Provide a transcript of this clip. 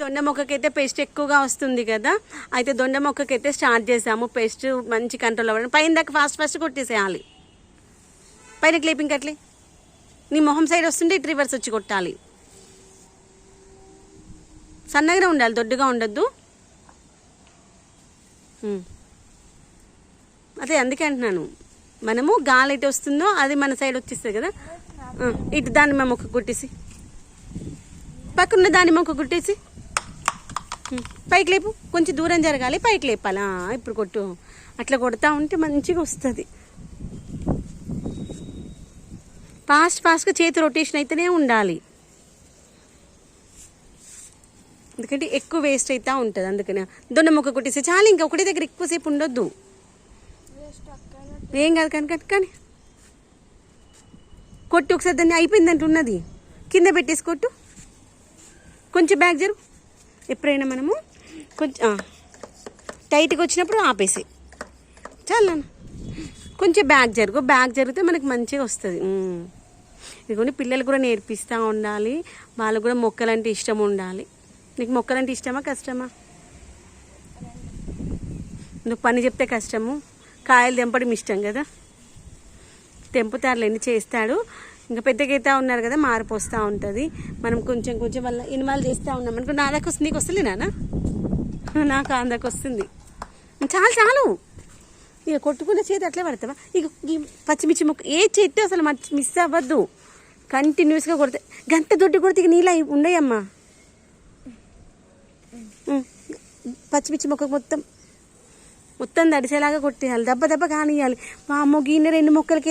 దొండ మొక్కకైతే పేస్ట్ ఎక్కువగా వస్తుంది కదా. అయితే దొండ మొక్కకైతే స్టార్ట్ చేసాము. పేస్ట్ మంచి కంట్రోల్ అవ్వడం. పైన దాకా ఫాస్ట్ ఫాస్ట్ కొట్టేసేయాలి. పైన క్లీపింగ్ కట్లే. నీ మొహం సైడ్ వస్తుంటే ఇటు రివర్స్ వచ్చి కొట్టాలి. సన్నగానే ఉండాలి. దొడ్డుగా ఉండొద్దు. అదే అందుకే అంటున్నాను. మనము గాలి ఎటు వస్తుందో అది మన సైడ్ వచ్చేస్తుంది కదా. ఇటు ఇటు దానిమ్మ మొక్క కుట్టేసి. పక్కన దానిమ్మ మొక్క కుట్టేసి. పైకి లేపు కొంచెం దూరం జరగాలి పైకి లేపాలా. ఇప్పుడు కొట్టు. అట్లా కొడతా ఉంటే మంచిగా వస్తుంది. ఫాస్ట్ ఫాస్ట్గా చేతి రొటేషన్ అయితేనే ఉండాలి. ఎందుకంటే ఎక్కువ వేస్ట్ అవుతా ఉంటుంది అందుకనే. దొండ మొక్క కొట్టేసి చాలు ఇంకా ఒకటి దగ్గర ఎక్కువసేపు ఉండొద్దు. ఏం కాదు కనుక కానీ కొట్టు ఒకసారి దాన్ని అయిపోయిందంటే ఉన్నది. కింద పెట్టేసి కొట్టు. కొంచెం బ్యాగ్ జరుగు ఎప్పుడైనా మనము కొంచెం టైట్గా వచ్చినప్పుడు ఆపేసి. చాలా కొంచెం బ్యాగ్ జరుగు. బ్యాగ్ జరిగితే మనకి మంచిగా వస్తుంది. ఇదిగోండి పిల్లలు కూడా నేర్పిస్తూ ఉండాలి. వాళ్ళకు కూడా మొక్కలంటే ఇష్టం ఉండాలి. నీకు మొక్కలంటే ఇష్టమా కష్టమా? నువ్వు పని చెప్తే కష్టము. కాయలు తెంపడం ఇష్టం కదా? తెంపుతారులేండి చేస్తాడు? ఇంకా పెద్దగైతే ఉన్నారు కదా మార్పు వస్తూ ఉంటుంది. మనం కొంచెం కొంచెం వల్ల ఇన్వాల్వ్ చేస్తూ ఉన్నాం అనుకో నా దాకా వస్తుంది నీకు వస్తుంది నానా నాకు అందాక వస్తుంది. చాలు చాలు. ఇక కొట్టుకున్న చేతి అట్లే పడతావా? ఇక ఈ పచ్చిమిర్చి మొక్క ఏ చెట్టు అసలు మర్చి- మిస్ అవ్వద్దు. కంటిన్యూస్గా కొడితే గంట దొడ్డి కొడితే ఇక నీళ్ళ ఉండయమ్మా. పచ్చిమిర్చి మొక్క మొత్తం మొత్తం తడిసేలాగా కొట్టేయాలి. దెబ్బ దెబ్బ కానియాలి మా అమ్మ గిన్నె రెండు మొక్కలకి